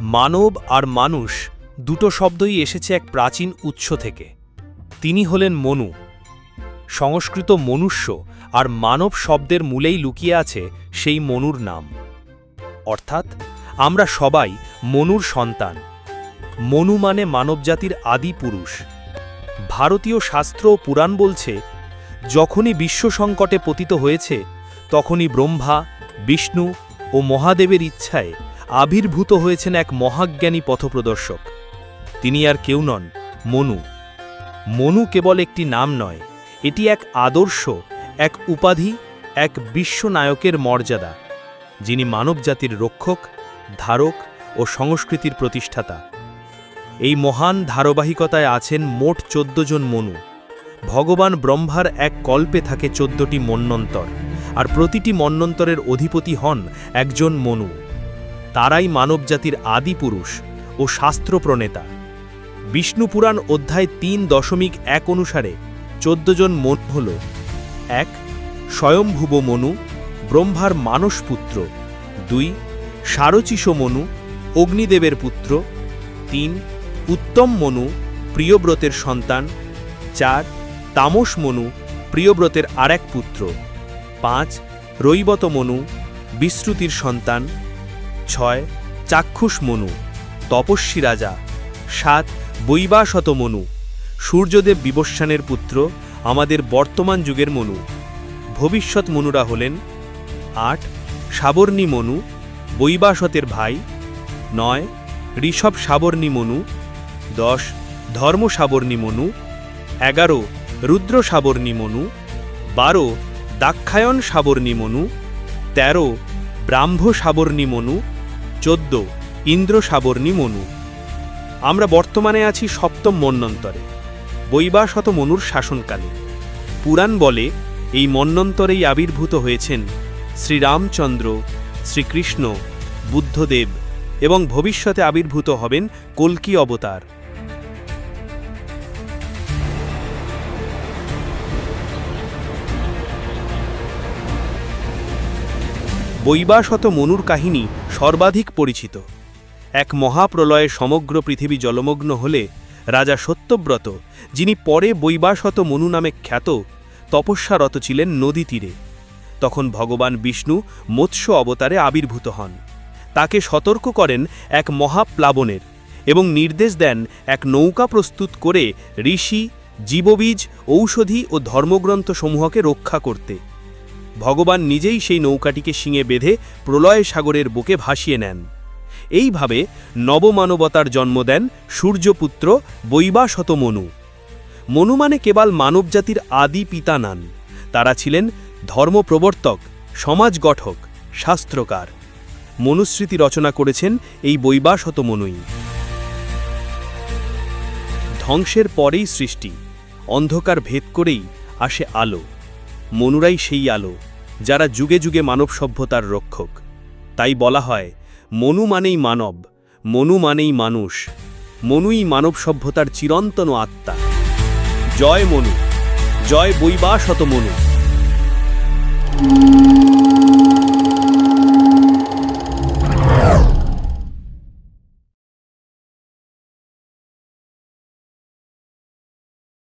মানব আর মানুষ দুটো শব্দই এসেছে এক প্রাচীন উৎস থেকে। তিনি হলেন মনু। সংস্কৃত মনুষ্য আর মানব শব্দের মূলেই লুকিয়ে আছে সেই মনুর নাম। অর্থাৎ, আমরা সবাই মনুর সন্তান। মনু মানে মানবজাতির আদি পুরুষ। ভারতীয় শাস্ত্র ও পুরাণ বলছে, যখনই বিশ্ব সংকটে পতিত হয়েছে, তখনই ব্রহ্মা, বিষ্ণু ও মহাদেবের ইচ্ছায় আবির্ভূত হয়েছেন এক মহাজ্ঞানী পথপ্রদর্শক। তিনি আর কেউ নন, মনু। মনু কেবল একটি নাম নয়, এটি এক আদর্শ, এক উপাধি, এক বিশ্বনায়কের মর্যাদা, যিনি মানবজাতির রক্ষক, ধারক ও সংস্কৃতির প্রতিষ্ঠাতা। এই মহান ধারাবাহিকতায় আছেন মোট চোদ্দ জন মনু। ভগবান ব্রহ্মার এক কল্পে থাকে চোদ্দটি মন্বন্তর আর প্রতিটি মন্বন্তরের অধিপতি হন একজন মনু। তারাই মানবজাতির আদি পুরুষ ও শাস্ত্র প্রণেতা বিষ্ণুপুরাণ অধ্যায় তিন দশমিক এক অনুসারে চোদ্দ জন মন হল, এক স্বয়ংভুব মনু, ব্রহ্মার মানস পুত্র, দুই সারচিষ মনু, অগ্নিদেবের পুত্র, তিন, উত্তম মনু, প্রিয়ব্রতের সন্তান, চার, তামস মনু, প্রিয়ব্রতের আরেক পুত্র, পাঁচ, রৈবত মনু, বিশ্রুতির সন্তান ছয়, চাক্ষুষ মনু, তপস্বী রাজা, সাত, বৈবাসত মনু, সূর্যদেব বিবস্বানের পুত্র, আমাদের বর্তমান যুগের মনু। ভবিষ্যৎ মনুরা হলেন, আট, সাবর্ণী মনু, বৈবাসতের ভাই, নয়, ঋষভ সাবর্ণী মনু, দশ, ধর্ম সাবর্ণী মনু, এগারো, রুদ্র সাবর্ণী মনু, বারো, দাক্ষায়ণ সাবর্ণী মনু, তেরো, ব্রাহ্ম সাবর্ণী মনু চোদ্দ, ইন্দ্র সাবর্ণী মনু। আমরা বর্তমানে আছি সপ্তম মন্বন্তরে বৈবাসত মনুর শাসনকালে। পুরাণ বলে, এই মন্বন্তরেই আবির্ভূত হয়েছেন শ্রীরামচন্দ্র, শ্রীকৃষ্ণ, বুদ্ধদেব এবং ভবিষ্যতে আবির্ভূত হবেন কল্কি অবতার। বৈবাসত মনুর কাহিনী সর্বাধিক পরিচিত। এক মহাপ্রলয়ে সমগ্র পৃথিবী জলমগ্ন হলে রাজা সত্যব্রত, যিনি পরে বৈবাসত মনু নামে খ্যাত, তপস্যারত ছিলেন নদী তীরে। তখন ভগবান বিষ্ণু মৎস্য অবতারে আবির্ভূত হন। তাকে সতর্ক করেন এক মহাপ্লাবনের এবং নির্দেশ দেন এক নৌকা প্রস্তুত করে ঋষি, জীববীজ, ঔষধি ও ধর্মগ্রন্থসমূহকে রক্ষা করতে। ভগবান নিজেই সেই নৌকাটিকে শিঙে বেঁধে প্রলয় সাগরের বুকে ভাসিয়ে নেন। এইভাবে নবমানবতার জন্ম দেন সূর্যপুত্র বৈবাসত মনু মনু মানে কেবল মানবজাতির আদি পিতা নান। তারা ছিলেন ধর্মপ্রবর্তক সমাজ গঠক শাস্ত্রকার। মনুস্মৃতি রচনা করেছেন এই বৈবাসত মনুই ধ্বংসের পরেই সৃষ্টি, অন্ধকার ভেদ করেই আসে আলো। মনুরাই সেই আলো, যারা যুগে যুগে মানব সভ্যতার রক্ষক। তাই বলা হয়, মনু মানেই মানব, মনু মানেই মানুষ, মনুই মানব সভ্যতার চিরন্তন আত্মা। জয় মনু, জয় বৈবাসত মনু।